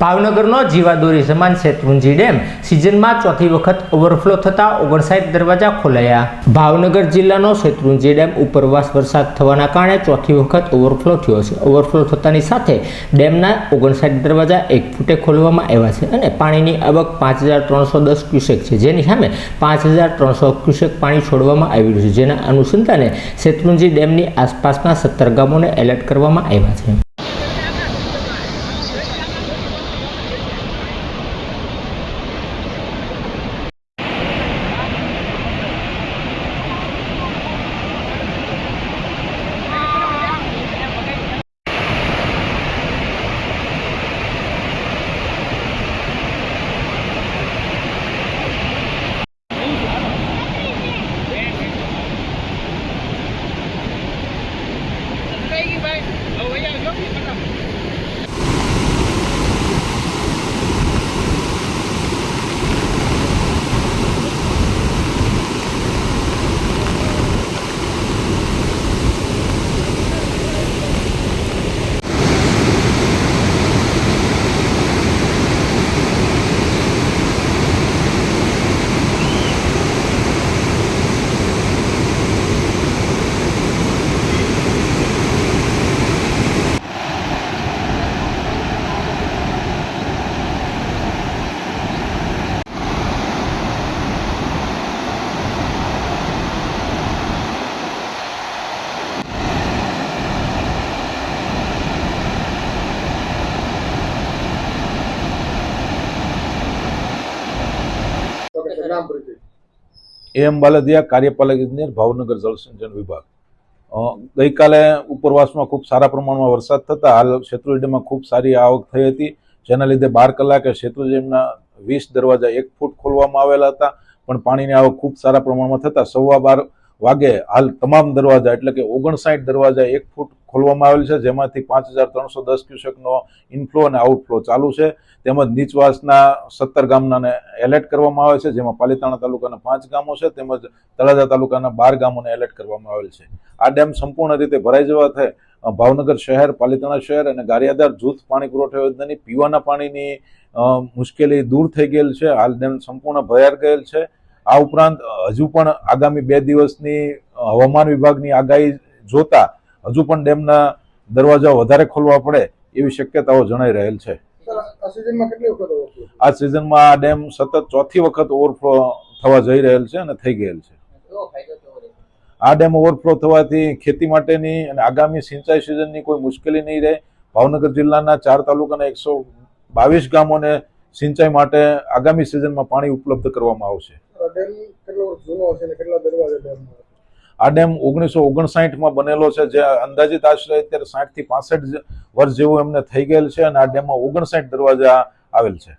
ભાવનગરનો જીવાદોરી સમાન શેત્રુંજી ડેમ સિઝનમાં ચોથી વખત ઓવરફ્લો થતા ઓગણસાઠ દરવાજા ખોલાયા. ભાવનગર જિલ્લાનો શેત્રુંજી ડેમ ઉપરવાસ વરસાદ થવાના કારણે ચોથી વખત ઓવરફ્લો થયો છે. ઓવરફ્લો થતાની સાથે ડેમના ઓગણસાઠ દરવાજા એક ફૂટે ખોલવામાં આવ્યા છે અને પાણીની આવક પાંચ હજાર ત્રણસો દસ ક્યુસેક છે. જેની સામે પાંચ હજાર ત્રણસો ક્યુસેક પાણી છોડવામાં આવી રહ્યું છે. જેના અનુસંધાને શેત્રુંજી ડેમની આસપાસના સત્તર ગામોને એલર્ટ કરવામાં આવ્યા છે. ઓકે નામ પરિચય એમ બાલદિયા કાર્યપાલક ઇજનેર, ભાવનગર જળસિંચન વિભાગ. ગઈકાલે ઉપરવાસમાં ખૂબ સારા પ્રમાણમાં વરસાદ થતા હાલ શેત્રુંજી ખૂબ સારી આવક થઈ હતી, જેના લીધે બાર કલાકે શેત્રુંજી વીસ દરવાજા એક ફૂટ ખોલવામાં આવેલા હતા, પણ પાણીની આવક ખૂબ સારા પ્રમાણમાં થતા સવા બાર વાગે હાલ તમામ દરવાજા એટલે કે ઓગણસાઠ દરવાજા એક ફૂટ ખોલવામાં આવેલ છે, જેમાંથી પાંચ હજાર ત્રણસો દસ ક્યુસેકનો ઇનફ્લો અને આઉટફ્લો ચાલુ છે. તેમજ નીચવાસના સત્તર ગામનાને એલર્ટ કરવામાં આવે છે, જેમાં પાલીતાણા તાલુકાના પાંચ ગામો છે, તેમજ તળાજા તાલુકાના બાર ગામોને એલર્ટ કરવામાં આવેલ છે. આ ડેમ સંપૂર્ણ રીતે ભરાઈ જવાથી થાય ભાવનગર શહેર, પાલીતાણા શહેર અને ગારિયાદાર જૂથ પાણી પુરવઠા યોજનાની પીવાના પાણીની મુશ્કેલી દૂર થઈ ગયેલ છે. હાલ ડેમ સંપૂર્ણ ભરાઈ ગયેલ છે. આ ઉપરાંત હજુ પણ આગામી બે દિવસની હવામાન વિભાગની આગાહી જોતા હજુ પણ ડેમના દરવાજા વધારે ખોલવા પડે એવી શક્યતાઓ જણાઈ રહેલ છે. આ સિઝનમાં કેટલી વખત overflow? આ ડેમ સતત ચોથી વખત ઓવરફ્લો થવા જઈ રહેલ છે અને થઈ ગયેલ છે. આ ડેમ ઓવરફ્લો થવાથી ખેતી માટેની અને આગામી સિંચાઈ સિઝનની કોઈ મુશ્કેલી નહીં રહે. ભાવનગર જિલ્લાના ચાર તાલુકાના એકસો બાવીસ ગામોને સિંચાઈ માટે આગામી સિઝનમાં પાણી ઉપલબ્ધ કરવામાં આવશે. આ ડેમ કેટલો બનેલો છે, જે અંદાજિત આશરે અત્યારે સાઠથી પાસઠ વર્ષ જેવું એમને થઈ ગયેલ છે અને આ ડેમમાં ઓગણસાઠ દરવાજા આવેલ છે.